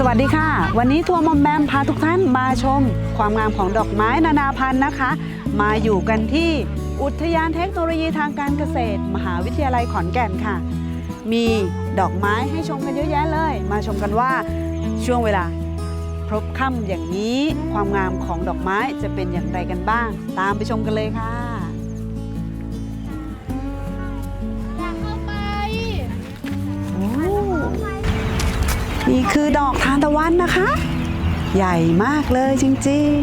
สวัสดีค่ะ วันนี้ทัวร์มอมแมมพาทุกท่านมาชม ความงามของดอกไม้นานาพันธุ์นะคะ มาอยู่กันที่อุทยานเทคโนโลยีทางการเกษตร มหาวิทยาลัยขอนแก่นค่ะ มีดอกไม้ให้ชมกันเยอะแยะเลย มาชมกันว่าช่วงเวลาพบค่ำอย่างนี้ ความงามของดอกไม้จะเป็นอย่างไรกันบ้าง ตามไปชมกันเลยค่ะ นี่คือดอกทานตะวันนะคะ ใหญ่มากเลยจริง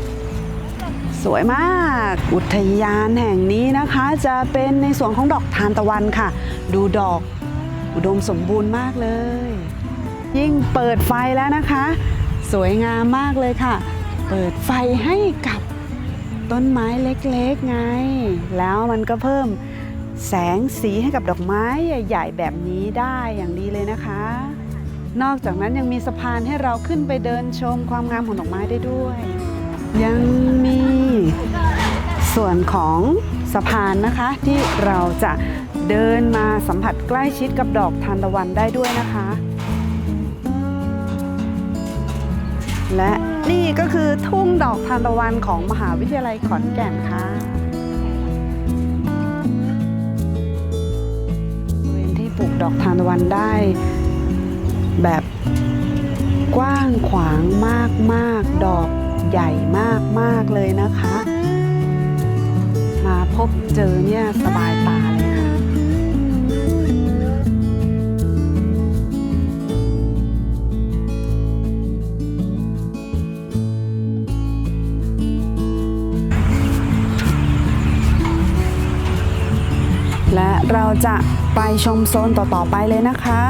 ๆ สวยมาก อุทยานแห่งนี้นะคะ จะเป็นในส่วนของดอกทานตะวันค่ะ ดูดอกอุดมสมบูรณ์มากเลย ยิ่งเปิดไฟแล้วนะคะ สวยงามมากเลยค่ะ เปิดไฟให้กับต้นไม้เล็กๆไง แล้วมันก็เพิ่มแสงสีให้กับดอกไม้ใหญ่ ๆ แบบนี้ได้อย่างดีเลยนะคะ นอกจากนั้นยังมีสะพานให้เราขึ้นไปเดินชมความงามของดอกไม้ได้ด้วย ยังมีส่วนของสะพานนะคะที่เราจะเดินมาสัมผัสใกล้ชิดกับดอกทานตะวันได้ด้วยนะคะ และนี่ก็คือทุ่งดอกทานตะวันของมหาวิทยาลัยขอนแก่นค่ะบริเวณที่ปลูกดอกทานตะวันได้ แบบกว้างขวางมากมากๆดอกใหญ่มากมากๆเลยนะคะ มาพบเจอเนี่ยสบายตาเลยค่ะและเราจะไปชมโซนต่อ ๆ ไปเลยนะคะ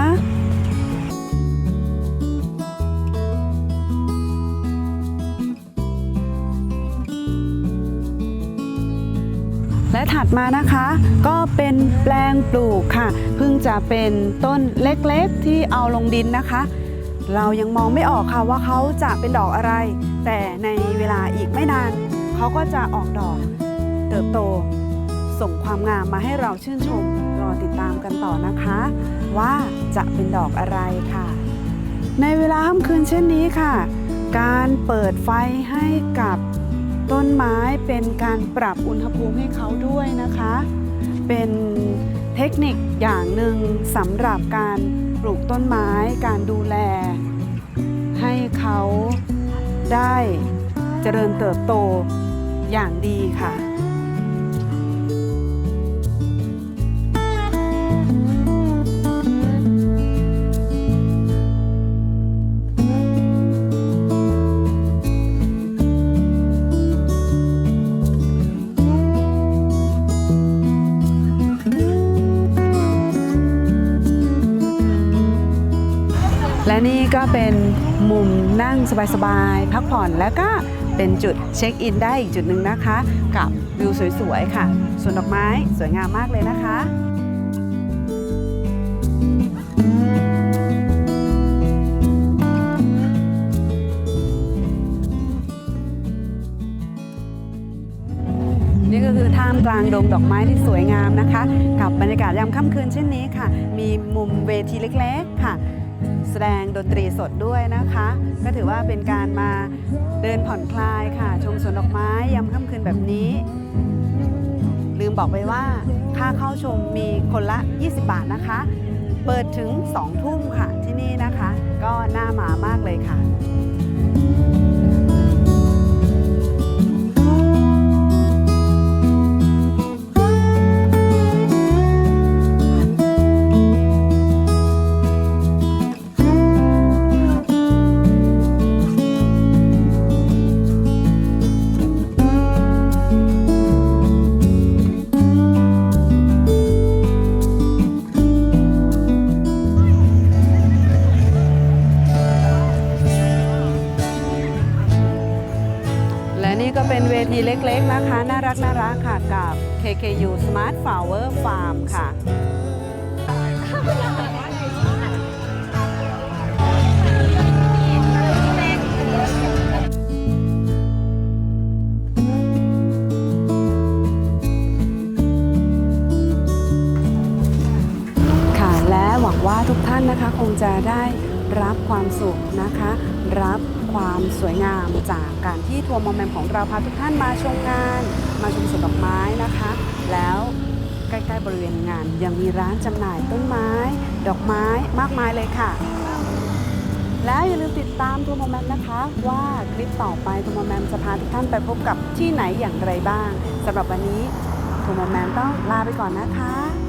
และถัดมานะคะก็เป็นแปลงปลูกค่ะ เพิ่งจะเป็นต้นเล็กๆที่เอาลงดินนะคะ เรายังมองไม่ออกค่ะว่าเขาจะเป็นดอกอะไร แต่ในเวลาอีกไม่นานเขาก็จะออกดอกเติบโต ส่งความงามมาให้เราชื่นชม รอติดตามกันต่อนะคะ ว่าจะเป็นดอกอะไรค่ะ ในเวลาค่ำคืนเช่นนี้ค่ะ การเปิดไฟให้กับ ต้นไม้เป็นการปรับอุณหภูมิให้เขาด้วยนะคะ เป็นเทคนิคอย่างหนึ่งสำหรับการปลูกต้นไม้การดูแล ให้เขาได้เจริญเติบโตอย่างดีค่ะ และนี่ก็เป็นมุมนั่งสบายๆ พักผ่อนแล้วก็เป็นจุดเช็คอินได้อีกจุดหนึ่งนะคะ กับวิวสวยๆ ค่ะสวนดอกไม้สวยงามมากเลยนะคะนี่ก็คือท่ามกลางดงดอกไม้ที่สวยงามนะคะ กับบรรยากาศยามค่ำคืนเช่นนี้ค่ะ มีมุมเวทีเล็กๆ แสดงดนตรีสดด้วยนะคะ ก็ถือว่าเป็นการมาเดินผ่อนคลายค่ะ ชมสวนดอกไม้ยามค่ำคืนแบบนี้ ลืมบอกไปว่าค่าเข้าชมมีคนละ 20 บาทนะคะ เปิดถึง 2 ทุ่มค่ะที่นี่นะคะ ก็น่ามามา นี่ก็เป็นเวทีเล็กๆนะคะ น่ารักน่ารักค่ะกับ KKU Smart Flower Farm ค่ะค่ะและหวังว่าทุกท่านนะคะคงจะได้รับความสุขนะคะ รับ ความสวยงามจากการที่ทัวร์มอมแมมของเราพาทุกท่านมาชมงาน มาชมสวนดอกไม้นะคะ แล้วใกล้ๆบริเวณงาน ยังมีร้านจำหน่ายต้นไม้ ดอกไม้มากมายเลยค่ะ และอย่าลืมติดตามทัวร์โมแมมนะคะ ว่าคลิปต่อไปทัวร์โมแมมจะพาทุกท่านไปพบกับที่ไหนอย่างไรบ้างสำหรับวันนี้ทัวร์โมแมมต้องลาไปก่อนนะคะ